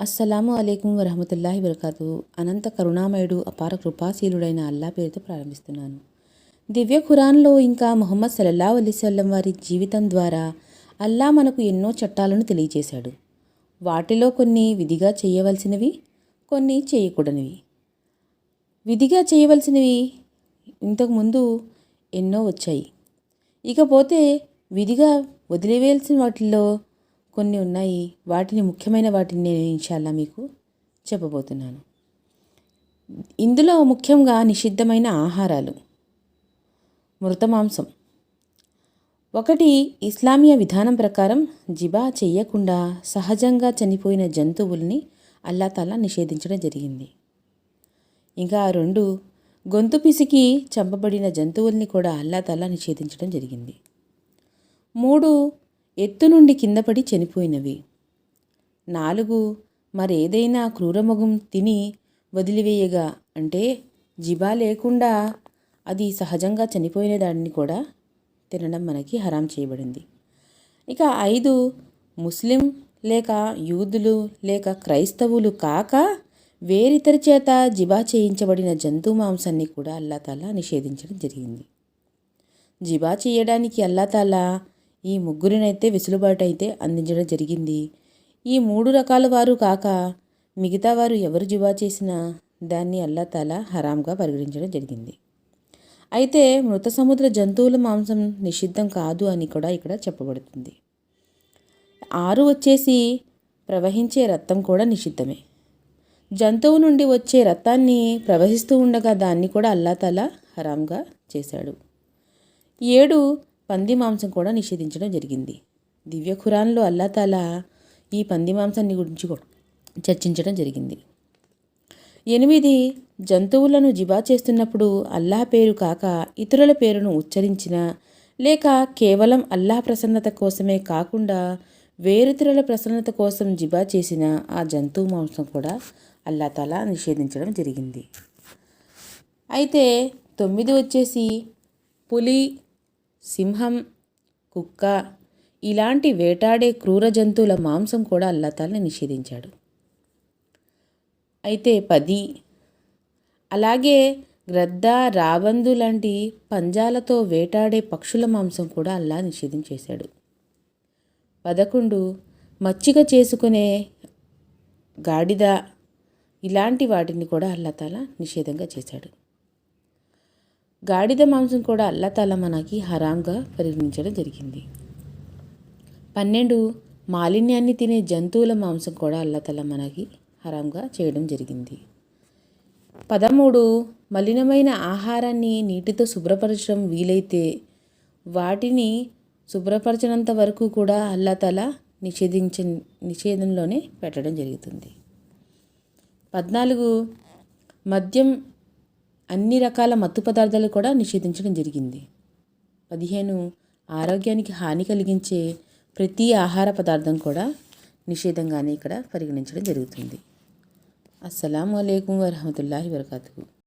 అస్సలాము అలైకుం వరహమతుల్లాహి వరకాతు అనంత కరుణామయుడు అపార కృపాశీలుడైన అల్లా పేరుతో ప్రారంభిస్తున్నాను. దివ్య ఖురాన్లో ఇంకా మొహమ్మద్ సల్లల్లా అలీసల్లం వారి జీవితం ద్వారా అల్లా మనకు ఎన్నో చట్టాలను తెలియజేశాడు. వాటిలో కొన్ని విధిగా చేయవలసినవి కొన్ని చేయకూడనివి. విధిగా చేయవలసినవి ఇంతకుముందు ఎన్నో వచ్చాయి. ఇకపోతే విధిగా వదిలివేయాల్సిన వాటిల్లో కొన్ని ఉన్నాయి. వాటిని ముఖ్యమైన వాటిని నేను ఇన్షాల్లా మీకు చెప్పబోతున్నాను. ఇందులో ముఖ్యంగా నిషిద్ధమైన ఆహారాలు. మృత మాంసం. ఒకటి ఇస్లామీయ విధానం ప్రకారం జిబా చెయ్యకుండా సహజంగా చనిపోయిన జంతువుల్ని అల్లాతాలా నిషేధించడం జరిగింది. ఇంకా రెండు గొంతు పిసికి చంపబడిన జంతువుల్ని కూడా అల్లాతలా నిషేధించడం జరిగింది. మూడు ఎత్తు నుండి కిందపడి చనిపోయినవి. నాలుగు మరేదైనా క్రూరమృగం తిని వదిలివేయగా అంటే జిబా లేకుండా అది సహజంగా చనిపోయిన దాన్ని కూడా తినడం మనకి హరాం చేయబడింది. ఇక ఐదు ముస్లిం లేక యూదులు లేక క్రైస్తవులు కాక వేరితరి చేత జిబా చేయించబడిన జంతు మాంసాన్ని కూడా అల్లాతాలా నిషేధించడం జరిగింది. జిబా చేయడానికి అల్లాతాలా ఈ ముగ్గురినైతే వెసులుబాటు అయితే అందించడం జరిగింది. ఈ మూడు రకాల వారు కాక మిగతా వారు ఎవరు జువా చేసినా దాన్ని అల్లాతాలా హరాంగా పరిగణించడం జరిగింది. అయితే మృత సముద్ర జంతువుల మాంసం నిషిద్ధం కాదు అని కూడా ఇక్కడ చెప్పబడుతుంది. ఆరు వచ్చేసి ప్రవహించే రక్తం కూడా నిషిద్ధమే. జంతువు నుండి వచ్చే రక్తాన్ని ప్రవహిస్తూ ఉండగా దాన్ని కూడా అల్లాతాలా హరాంగా చేశాడు. ఏడు పంది మాంసం కూడా నిషేధించడం జరిగింది. దివ్య ఖురాన్లో అల్లాతాలా ఈ పంది మాంసాన్ని గురించి చర్చించడం జరిగింది. ఎనిమిది జంతువులను జిబా చేస్తున్నప్పుడు అల్లాహ్ పేరు కాక ఇతరుల పేరును ఉచ్చరించిన లేక కేవలం అల్లాహ్ ప్రసన్నత కోసమే కాకుండా వేరితరుల ప్రసన్నత కోసం జిబా చేసిన ఆ జంతువు మాంసం కూడా అల్లాతాలా నిషేధించడం జరిగింది. అయితే తొమ్మిది వచ్చేసి పులి సింహం కుక్క ఇలాంటి వేటాడే క్రూర జంతువుల మాంసం కూడా అల్లతాల్ని నిషేధించాడు. అయితే పది అలాగే గ్రద్ద రాబందు లాంటి పంజాలతో వేటాడే పక్షుల మాంసం కూడా అల్లా నిషేధం చేశాడు. పదకొండు మచ్చిక చేసుకునే గాడిద ఇలాంటి వాటిని కూడా అల్లతాల నిషేధంగా చేశాడు. గాడిద మాంసం కూడా అల్లతల మనకి హరాంగా పరిగణించడం జరిగింది. పన్నెండు మాలిన్యాన్ని తినే జంతువుల మాంసం కూడా అల్లతల మనకి హరాంగా చేయడం జరిగింది. పదమూడు మలినమైన ఆహారాన్ని నీటితో శుభ్రపరచడం వీలైతే వాటిని శుభ్రపరచనంత వరకు కూడా అల్లాతల నిషేధించ నిషేధంలోనే పెట్టడం జరుగుతుంది. పద్నాలుగు మద్యం అన్ని రకాల మత్తు పదార్థాలు కూడా నిషేధించడం జరిగింది. పదిహేను ఆరోగ్యానికి హాని కలిగించే ప్రతి ఆహార పదార్థం కూడా నిషేధంగానే ఇక్కడ పరిగణించడం జరుగుతుంది. అస్సలం అయికం వరహమతుల్లాహి వరకాతుకు